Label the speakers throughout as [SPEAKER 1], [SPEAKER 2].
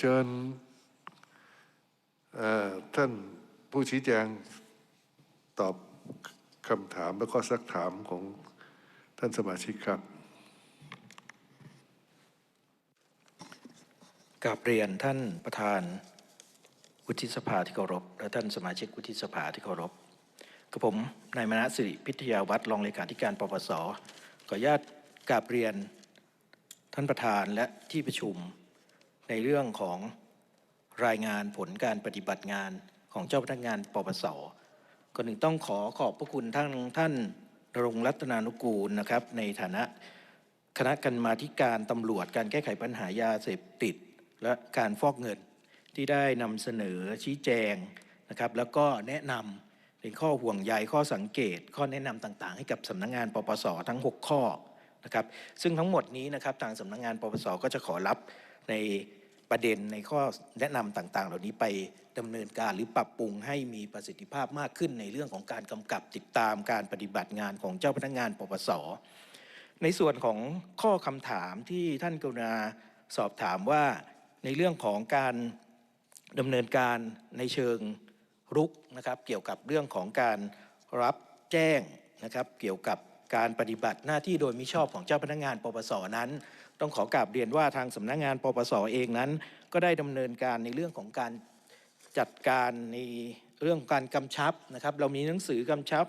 [SPEAKER 1] เชิญท่านผู้ชี้แจงตอบคำถามและก็ซักถามของท่านสมาชิกครับ
[SPEAKER 2] กราบเรียนท่านประธานวุฒิสภาที่เคารพ และท่านสมาชิกวุฒิสภาที่เคารพกับผมนายมณสิริพิทยาวัฒน์รองเลขาธิการปปสขออนุญาตกราบเรียนท่านประธานและที่ประชุม ในเรื่องของรายงานผลการปฏิบัติงานของเจ้าพนักงานปปสก่อนหนึ่งต้องขอขอบพระคุณท่านท่านรงรัตนานุกูลนะครับ ในฐานะคณะกรรมาธิการตำรวจการแก้ไขปัญหายาเสพติด และการฟอกเงินที่ได้นำเสนอชี้แจงนะครับ แล้วก็แนะนำเป็นข้อห่วงใยข้อสังเกต ข้อแนะนำต่างๆ ให้กับสำนักงงานปปสทั้ง 6 ข้อนะครับ ซึ่งทั้งหมดนี้นะครับทางสำนักงงานปปสก็จะขอรับใน ประเด็นในข้อแนะนำต่างๆ เหล่านี้ไปดำเนินการหรือปรับปรุงให้มีประสิทธิภาพมากขึ้นในเรื่องของการกำกับติดตามการปฏิบัติงานของเจ้าพนักงานปปส ในส่วนของข้อคำถามที่ท่านกรุณาสอบถามว่าในเรื่องของการดำเนินการในเชิงรุกนะครับเกี่ยวกับเรื่องของการรับแจ้งนะครับเกี่ยวกับการปฏิบัติหน้าที่โดยมิชอบของเจ้าพนักงานปปสนั้น ต้องขอกราบเรียนว่าทางสำนักงานปปสเองนั้น ก็ได้ดำเนินการในเรื่องของการจัดการในเรื่องการกำชับนะครับ เรามีหนังสือกำชับ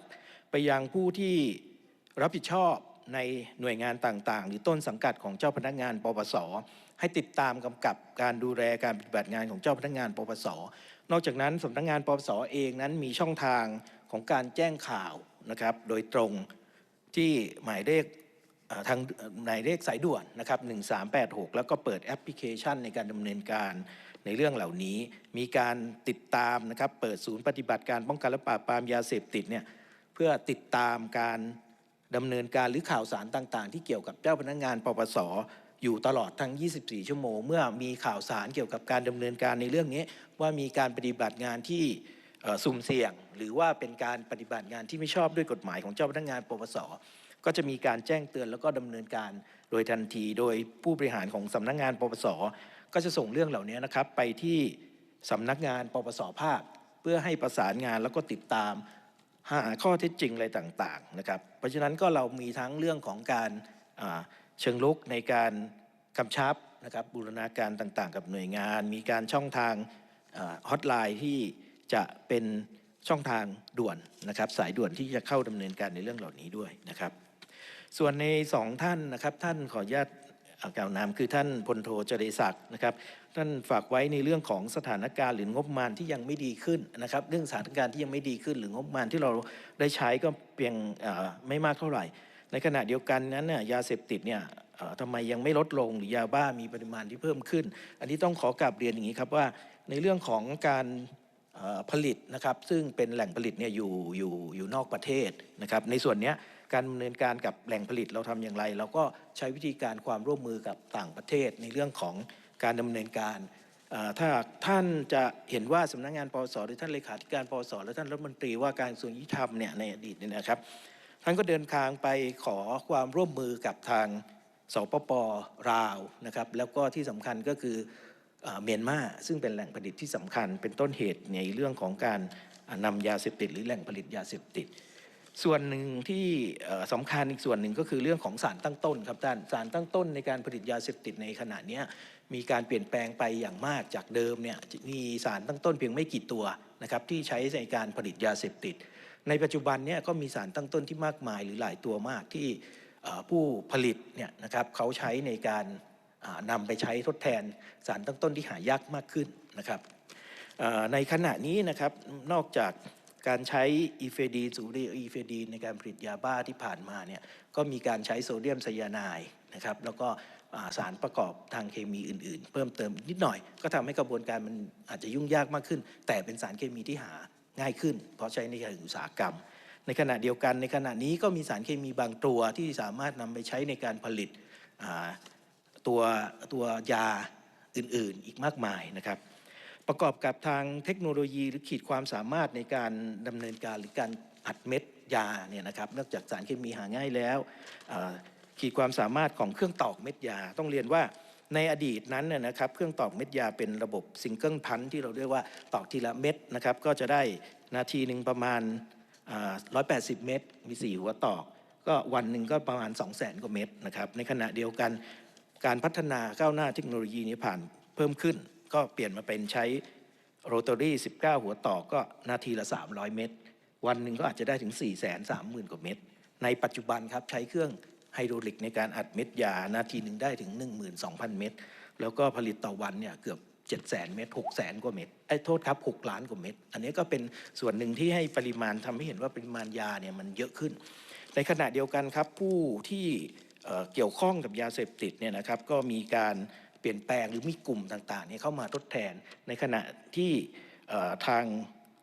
[SPEAKER 2] ไปยังผู้ที่รับผิดชอบในหน่วยงานต่างๆ หรือต้นสังกัดของเจ้าพนักงานปปส ให้ติดตามกำกับการดูแลการปฏิบัติงานของเจ้าพนักงานปปส นอกจากนั้นสำนักงานปปสเองนั้นมีช่องทางของการแจ้งข่าวนะครับ โดยตรงที่หมายเลข ทางหมายเลขสายด่วนนะครับ 1386 แล้วก็เปิดแอปพลิเคชันในการดำเนินการในเรื่องเหล่านี้ มีการติดตามนะครับ เปิดศูนย์ปฏิบัติการป้องกันและปราบปรามยาเสพติดเนี่ยเพื่อติดตามการดำเนินการหรือข่าวสารต่างๆ ที่เกี่ยวกับเจ้าพนักงานปปสอยู่ตลอดทั้ง 24 ชั่วโมง เมื่อมีข่าวสารเกี่ยวกับการดำเนินการในเรื่องนี้ ว่ามีการปฏิบัติงานที่สุ่มเสี่ยง หรือว่าเป็นการปฏิบัติงานที่ไม่ชอบด้วยกฎหมายของเจ้าพนักงานปปส ก็จะมีการแจ้งเตือนแล้วก็ดำเนินการโดยทันที โดยผู้บริหารของสำนักงานปปส ก็จะส่งเรื่องเหล่านี้นะครับ ไปที่สำนักงานปปสภาค เพื่อให้ประสานงานแล้วก็ติดตามหาข้อเท็จจริงอะไรต่างๆนะครับ เพราะฉะนั้นก็เรามีทั้งเรื่องของการเชิงลุกในการกำชับนะครับบูรณาการต่างๆ กับหน่วยงาน มีการช่องทางฮอตไลน์ที่จะเป็นช่องทางด่วนนะครับ สายด่วนที่จะเข้าดำเนินการในเรื่องเหล่านี้ด้วยนะครับ ส่วนในสองท่านนะครับท่านขออนุญาตกล่าวนามคือท่านพลโทเจริศักดิ์นะครับท่านฝากไว้ในเรื่องของสถานการณ์หรืองบประมาณที่ยังไม่ดีขึ้นนะครับ เรื่องสถานการณ์ที่ยังไม่ดีขึ้น หรืองบประมาณที่เราได้ใช้ก็เพียงไม่มากเท่าไหร่ ในขณะเดียวกันนั้นน่ยยาเสพติดเนี่ยทำไมยังไม่ลดลงหรือยาบ้ามีปริมาณที่เพิ่มขึ้น อันนี้ต้องขอกลับเรียนอย่างนี้ครับว่าในเรื่องของการผลิตนะครับซึ่งเป็นแหล่งผลิตเนี่ยอยู่อยู่อยู่นอกประเทศนะครับในส่วนนี้ การดำเนินการกับแหล่งผลิตเราทำอย่างไร เราก็ใช้วิธีการความร่วมมือกับต่างประเทศในเรื่องของการดำเนินการถ้าท่านจะเห็นว่าสำนักงานปสหรือท่านเลขาธิการปปสและท่านรัฐมนตรีว่าการกระทรวงยุติธรรมเนี่ยในอดีตเนี่ยนะครับท่านก็เดินทางไปขอความร่วมมือกับทางสปปลาวนะครับแล้วก็ที่สำคัญก็คือเมียนมาซึ่งเป็นแหล่งผลิตที่สำคัญ เป็นต้นเหตุในเรื่องของการอ่านำยาเสพติด หรือแหล่งผลิตยาเสพติด ส่วนหนึ่งที่เอ่อสำคัญอีกส่วนหนึ่งก็คือเรื่องของสารตั้งต้นครับท่านสารตั้งต้นในการผลิตยาเสพติดในขณะนี้มีการเปลี่ยนแปลงไปอย่างมากจากเดิมเนี่ยมีสารตั้งต้นเพียงไม่กี่ตัวนะครับที่ใช้ในการผลิตยาเสพติด ในปัจจุบันเนี่ยก็มีสารตั้งต้นที่มากมายหรือหลายตัวมากที่ผู้ผลิตเนี่ยนะครับเขาใช้ในการอ่านำไปใช้ทดแทนสารตั้งต้นที่หายากมากขึ้นนะครับในขณะนี้นะครับนอกจาก การใช้อีเฟดีนสูดีอีเฟดีนในการผลิตยาบ้าที่ผ่านมาเนี่ยก็มีการใช้โซเดียมไซยาไนด์นะครับแล้วก็สารประกอบทางเคมีอื่นๆ เพิ่มเติมนิดหน่อย ก็ทำให้กระบวนการมันอาจจะยุ่งยากมากขึ้น แต่เป็นสารเคมีที่หาง่ายขึ้น เพราะใช้ในการอุตสาหกรรม ในขณะเดียวกันในขณะนี้ก็มีสารเคมีบางตัวที่สามารถนำไปใช้ในการผลิตตัวตัวยาอื่นๆ อีกมากมายนะครับ ประกอบกับทางเทคโนโลยีหรือขีดความสามารถในการดำเนินการหรือการอัดเม็ดยาเนี่ยนะครับนอกจากสารเคมีหาง่ายแล้วขีดความสามารถของเครื่องตอกเม็ดยา ต้องเรียนว่าในอดีตนั้นน่ยนะครับเครื่องตอกเม็ดยาเป็นระบบซิงเกิลพันที่เราเรียกว่าตอกทีละเม็ดนะครับก็จะได้นาทีหนึ่งประมาณอ่า180 เม็ดมี 4 หัวตอก ก็วันหนึ่งก็ประมาณ 2 0 0 0 0 0 กว่าเม็ดนะครับในขณะเดียวกันการพัฒนาก้าวหน้าเทคโนโลยีนี้ผ่านเพิ่มขึ้น ก็เปลี่ยนมาเป็นใช้โรตารี่ 19 หัวตอกก็นาทีละ 300 เม็ดวันหนึ่งก็อาจจะได้ถึง 4 3 0 0 0 0 กว่าเม็ดในปัจจุบันครับใช้เครื่องไฮโดรลิกในการอัดเม็ดยา นาทีหนึ่งได้ถึง 12,000 เม็ดแล้วก็ผลิตต่อวันเนี่ยเกือบ 7 0 0 0 0 เม็ด6 0 0 0 0 กว่าเม็ดไอ้โทษครับ 6 ล้านกว่าเม็ดอันนี้ก็เป็นส่วนหนึ่งที่ให้ปริมาณทำให้เห็นว่าปริมาณยาเนี่ยมันเยอะขึ้น ในขณะเดียวกันครับผู้ที่เเกี่ยวข้องกับยาเสพติดเนี่ยนะครับก็มีการ เปลี่ยนแปลงหรือมีกลุ่มต่างๆเนี่ยเข้ามาทดแทนในขณะที่ทาง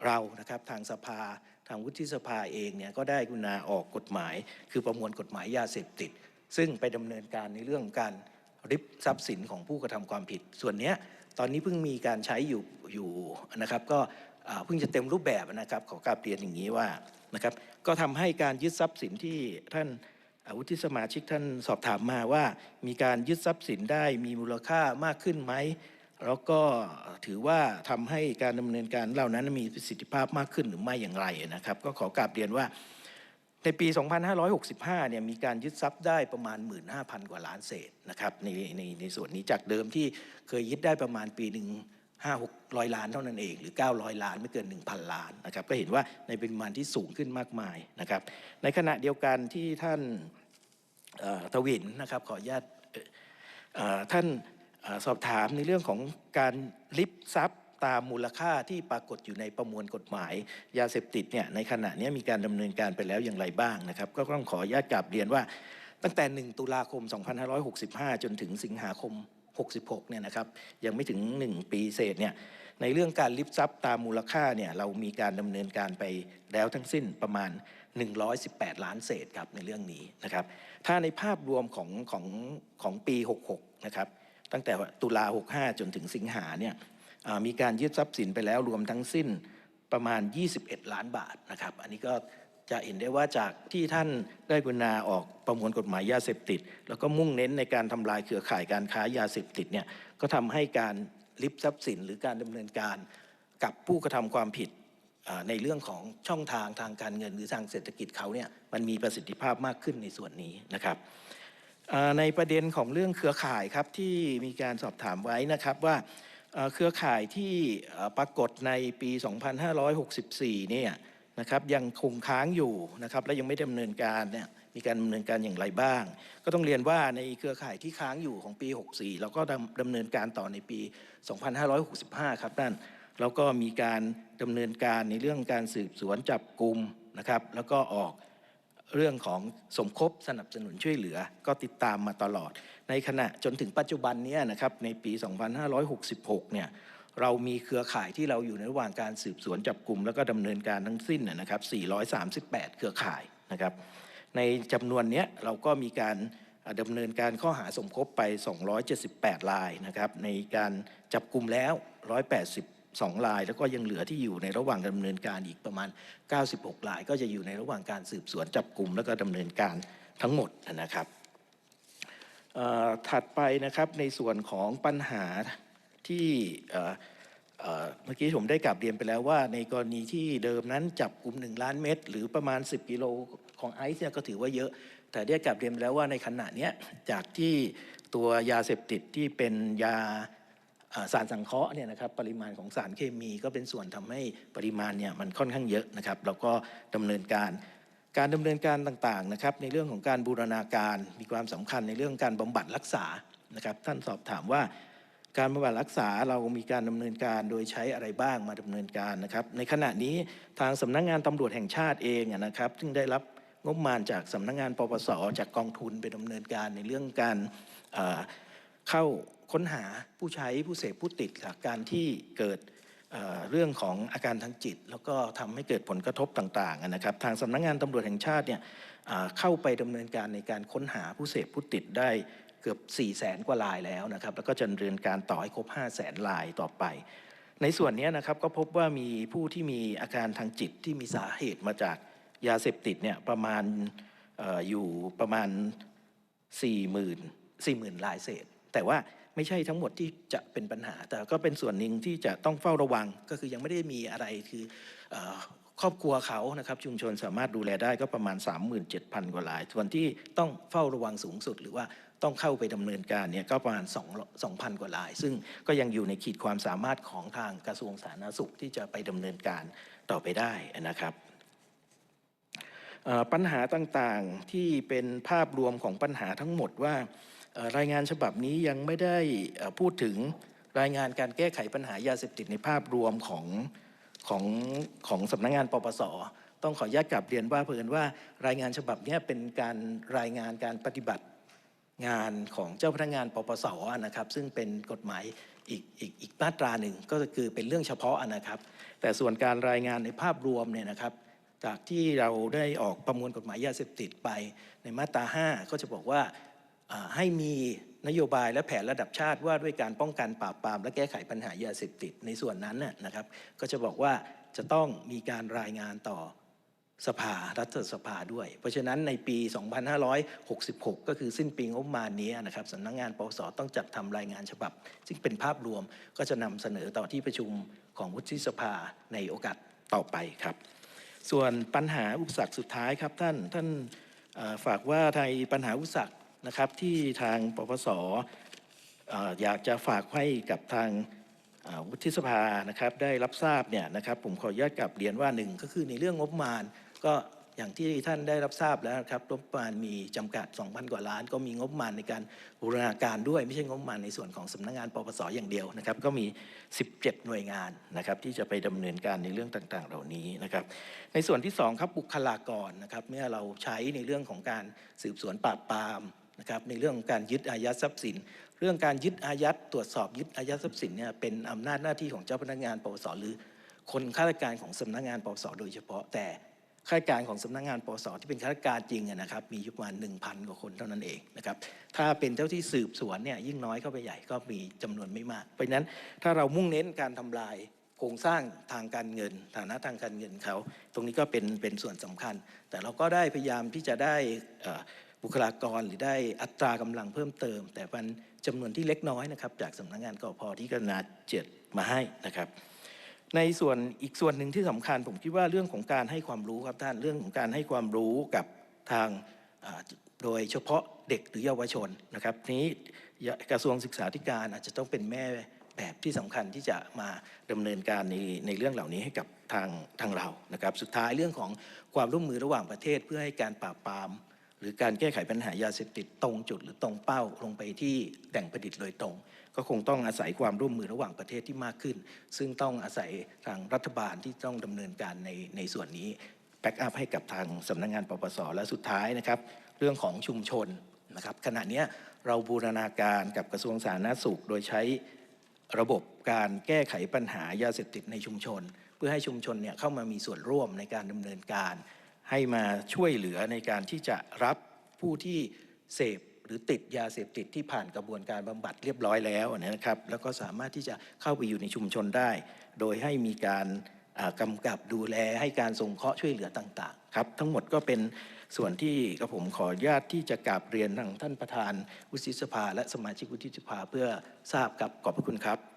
[SPEAKER 2] เรานะครับทางสภา ทางวุฒิสภาเองเนี่ยก็ได้กุณาออกกฎหมาย คือประมวลกฎหมายยาเสพติด ซึ่งไปดำเนินการในเรื่องการริบทรัพย์สินของผู้กระทำความผิด ส่วนเนี้ยตอนนี้เพิ่งมีการใช้อยู่อยู่นะครับ ก็เพิ่งจะเต็มรูปแบบนะครับขอกราบเรียนอย่างนี้ว่านะครับ ก็ทำให้การยึดทรัพย์สินที่ท่าน อาวุฒิสมาชิกท่านสอบถามมาว่า มีการยึดทรัพย์สินได้มีมูลค่ามากขึ้นไหม แล้วก็ถือว่าทำให้การดำเนินการเหล่านั้นมีประสิทธิภาพมากขึ้นหรือไม่อย่างไรนะครับ ก็ขอกราบเรียนว่าในปี 2565 เนี่ยมีการยึดทรัพย์ได้ประมาณ 15,000 กว่าล้านเศษนะครับในในในส่วนนี้จากเดิมที่เคยยึดได้ประมาณปีหนึ่ง 5 600 ล้านเท่านั้นเอง หรือ 900 ล้านไม่เกิน 1,000 ล้านนะครับก็เห็นว่าในปริมาณที่สูงขึ้นมากมายนะครับ ในขณะเดียวกันที่ท่านทวินนะครับขออนุญาตท่านอสอบถามในเรื่องของการลิบทรัพย์ตามมูลค่าที่ปรากฏอยู่ในประมวลกฎหมาย ยาเสพติดเนี่ยในขณะนี้มีการดำเนินการไปแล้วอย่างไรบ้างนะครับ ก็ต้องขออนุญาตกราบเรียนว่าตั้งแต่ 1 ตุลาคม 2565 จนถึงสิงหาคม 66เนี่ยนะครับยังไม่ถึง 1 ปีเศษเนี่ยในเรื่องการลิบทรัพย์ตามมูลค่าเนี่ยเรามีการดำเนินการไปแล้วทั้งสิ้นประมาณ 118 ล้านเศษครับในเรื่องนี้นะครับถ้าในภาพรวมของของของปี 66 นะครับตั้งแต่ตุลา 65 จนถึงสิงหาเนี่ยมีการยึดทรัพย์สินไปแล้วรวมทั้งสิ้นประมาณ 21 ล้านบาทนะครับอันนี้ก็ จะเห็นได้ว่าจากที่ท่านได้กรุณาออกประมวลกฎหมายยาเสพติด แล้วก็มุ่งเน้นในการทำลายเครือข่ายการค้ายาเสพติดเนี่ยก็ทำให้การลิบทรัพย์สินหรือการดำเนินการกับผู้กระทำความผิดในเรื่องของช่องทางทางการเงินหรือทางเศรษฐกิจเขาเนี่ยมันมีประสิทธิภาพมากขึ้นในส่วนนี้นะครับในประเด็นของเรื่องเครือข่ายครับที่มีการสอบถามไว้นะครับว่าเครือข่ายที่ปรากฏในปี 2564 เนี่ย นะครับยังคงค้างอยู่นะครับและยังไม่ดำเนินการเนี่ยมีการดำเนินการอย่างไรบ้าง ก็ต้องเรียนว่าในเครือข่ายที่ค้างอยู่ของปี 64 เราก็ดำดำเนินการต่อในปี 2565 ครับท่านแล้วก็มีการดำเนินการในเรื่องการสืบสวนจับกลุ่มนะครับ แล้วก็ออกเรื่องของสมคบสนับสนุนช่วยเหลือ ก็ติดตามมาตลอด ในขณะจนถึงปัจจุบันนี้นะครับในปี 2566 เนี่ย เรามีเครือข่ายที่เราอยู่ในระหว่างการสืบสวนจับกลุ่มแล้วก็ดำเนินการทั้งสิ้นนะครับ 438 เครือข่ายนะครับ ในจำนวนนี้เราก็มีการอ่าดำเนินการข้อหาสมคบไป 278รายนะครับ ในการจับกลุ่มแล้ว 182ราย แล้วก็ยังเหลือที่อยู่ในระหว่างดำเนินการอีกประมาณ 96ราย ก็จะอยู่ในระหว่างการสืบสวนจับกลุ่มแล้วก็ดำเนินการทั้งหมดนะครับถัดไปนะครับในส่วนของปัญหา ที่เมื่อกี้ผมได้กลับเรียนไปแล้วว่า ในกรณีที่เดิมนั้นจับกลุ่ม 1 ล้านเม็ดหรือประมาณ 10 กิโลของไอซ์เนี่ยก็ถือว่าเยอะ แต่ได้กลับเรียนไปแล้วว่าในขณะนี้จากที่ตัวยาเสพติดที่เป็นยาสารสังเคราะห์เนี่ยนะครับปริมาณของสารเคมีก็เป็นส่วนทำให้ปริมาณเนี่ยมันค่อนข้างเยอะนะครับแล้วก็ดำเนินการ การดำเนินการต่างๆนะครับในเรื่องของการบูรณาการมีความสำคัญในเรื่องการบำบัดรักษานะครับท่านสอบถามว่า การบำบัดรักษาเรามีการดำเนินการโดยใช้อะไรบ้างมาดำเนินการนะครับ ในขณะนี้ทางสำนักงานตำรวจแห่งชาติเองนะครับ ซึ่งได้รับงบประมาณจากสำนักงานปปส จากกองทุนไปดำเนินการในเรื่องการเอ่อเข้าค้นหาผู้ใช้ผู้เสพผู้ติดจากการที่เกิดเเรื่องของอาการทางจิต แล้วก็ทำให้เกิดผลกระทบต่างๆนะครับ ทางสำนักงานตำรวจแห่งชาติเนี่ยเข้าไปดำเนินการในการค้นหาผู้เสพผู้ติดได้ เกือบ4 0 0แสนกว่ารายแล้วนะครับแล้วก็จะดำเนินการต่อให้ครบ5 0 0แสนรายต่อไป ในส่วนนี้นะครับก็พบว่ามีผู้ที่มีอาการทางจิตที่มีสาเหตุมาจากยาเสพติดเนี่ยประมาณออยู่ประมาณ 4 0 0 0 0 4 0,000รายเศษ แต่ว่าไม่ใช่ทั้งหมดที่จะเป็นปัญหา แต่ก็เป็นส่วนหนึ่งที่จะต้องเฝ้าระวังก็คือยังไม่ได้มีอะไรคือเออครอบครัวเขานะครับชุมชนสามารถดูแลได้ก็ประมาณ 37,000 กว่าลาย ส่วนที่ต้องเฝ้าระวังสูงสุด หรือว่า ต้องเข้าไปดำเนินการเนี่ยก็ประมาณ2 2,000 กว่าลาย ซึ่งก็ยังอยู่ในขีดความสามารถของทางกระทรวงสาธารณสุขที่จะไปดำเนินการต่อไปได้นะครับปัญหาต่างๆที่เป็นภาพรวมของปัญหาทั้งหมดว่ารายงานฉบับนี้ยังไม่ได้พูดถึงรายงานการแก้ไขปัญหายาเสพติดในภาพรวมของของของสำนักงานปปส ต้องขออนุญาตกลับเรียนว่าเพิ่นว่ารายงานฉบับนี้เป็นการรายงานการปฏิบัติ งานของเจ้าพนักงานปปสนะครับ ซึ่งเป็นกฎหมายอีกอีกอีกมาตราหนึ่งก็คือเป็นเรื่องเฉพาะนะครับ แต่ส่วนการรายงานในภาพรวมเนี่ยนะครับ จากที่เราได้ออกประมวลกฎหมายยาเสพติดไปในมาตรา 5 ก็จะบอกว่าให้มีนโยบายและแผนระดับชาติว่าด้วยการป้องกันปราบปรามและแก้ไขปัญหายาเสพติดในส่วนนั้นนะครับ ก็จะบอกว่าจะต้องมีการรายงานต่อ สภารัฐสภาด้วย เพราะฉะนั้นในปี 2566 ก็คือสิ้นปีงบประมาณนี้นะครับสำนักงานปปสต้องจัดทำรายงานฉบับ ซึ่งเป็นภาพรวมก็จะนำเสนอต่อที่ประชุมของวุฒิสภาในโอกาสต่อไปครับ ส่วนปัญหาอุปสรรคสุดท้ายครับท่านท่านฝากว่าไทยปัญหาอุปสรรคนะครับที่ทางปปสออยากจะฝากให้กับทางวุฒิสภานะครับได้รับทราบเนี่ยนะครับผมขออนุญาตกลับเรียนว่าหนึ่งก็คือในเรื่องงบประมาณ ก็อย่างที่ท่านได้รับทราบแล้วครับงบประมาณมีจำกัด 2,000 กว่าล้าน ก็มีงบประมาณในการบูรณาการด้วย ไม่ใช่งบประมาณในส่วนของสำนักงานปปสอย่างเดียวนะครับ ก็มี 17 หน่วยงานนะครับที่จะไปดำเนินการในเรื่องต่างๆ เหล่านี้นะครับ ในส่วนที่ 2 ครับบุคลากรนะครับเมื่อเราใช้ในเรื่องของการสืบสวนปราบปรามนะครับในเรื่องของการยึดอายัดทรัพย์สิน เรื่องการยึดอายัดตรวจสอบยึดอายัดทรัพย์สินเนี่ยเป็นอำนาจหน้าที่ของเจ้าพนักงานปปสหรือคนข้าราชการของสำนักงานปปสโดยเฉพาะแต่ ข้าราชการของสำนักงานปสที่เป็นข้าราชการจริงนะครับ มีอยู่ประมาณ1,000 กว่าคนเท่านั้นเองนะครับ ถ้าเป็นเจ้าที่สืบสวนเนี่ยยิ่งน้อยเข้าไปใหญ่ก็มีจำนวนไม่มาก เพราะฉะนั้นถ้าเรามุ่งเน้นการทำลายโครงสร้างทางการเงิน ฐานะทางการเงินเขา ตรงนี้ก็เป็นเป็นส่วนสำคัญ แต่เราก็ได้พยายามที่จะได้บุคลากรหรือได้อัตรากำลังเพิ่มเติม แต่มันจำนวนที่เล็กน้อยนะครับ จากสำนักงานกพที่กรณาเจ็ดมาให้นะครับ ในส่วนอีกส่วนหนึ่งที่สำคัญ ผมคิดว่าเรื่องของการให้ความรู้ครับท่านเรื่องของการให้ความรู้กับทางโดยเฉพาะเด็กหรือเยาวชนนะครับนี้กระทรวงศึกษาธิการอาจจะต้องเป็นแม่แบบที่สำคัญที่จะมาดำเนินการในในเรื่องเหล่านี้ให้กับทางทางเรานะครับ สุดท้ายเรื่องของความร่วมมือระหว่างประเทศเพื่อให้การปราบปราม รือการแก้ไขปัญหายาเสพติดตรงจุดหรือตรงเป้าลงไปที่แหล่งผลิตโดยตรง ก็คงต้องอาศัยความร่วมมือระหว่างประเทศที่มากขึ้น ซึ่งต้องอาศัยทางรัฐบาลที่ต้องดำเนินการในในส่วนนี้แบ็กอัพให้กับทางสำนักงานปปสและสุดท้ายนะครับ เรื่องของชุมชนนะครับขณะนี้เราบูรณาการกับกระทรวงสาธารณสุข โดยใช้ระบบการแก้ไขปัญหายาเสพติดในชุมชน เพื่อให้ชุมชนเนี่ยเข้ามามีส่วนร่วมในการดำเนินการ ให้มาช่วยเหลือในการที่จะรับผู้ที่เสพหรือติดยาเสพติดที่ผ่านกระบวนการบำบัดเรียบร้อยแล้วนะครับ แล้วก็สามารถที่จะเข้าไปอยู่ในชุมชนได้ โดยให้มีการอ่ากำกับดูแลให้การสงเคราะห์ช่วยเหลือต่างๆครับทั้งหมดก็เป็นส่วนที่กระผมขออนุญาตที่จะกราบเรียนทางท่านประธานวุฒิสภา และสมาชิกวุฒิสภาเพื่อทราบกับขอบพระคุณครับ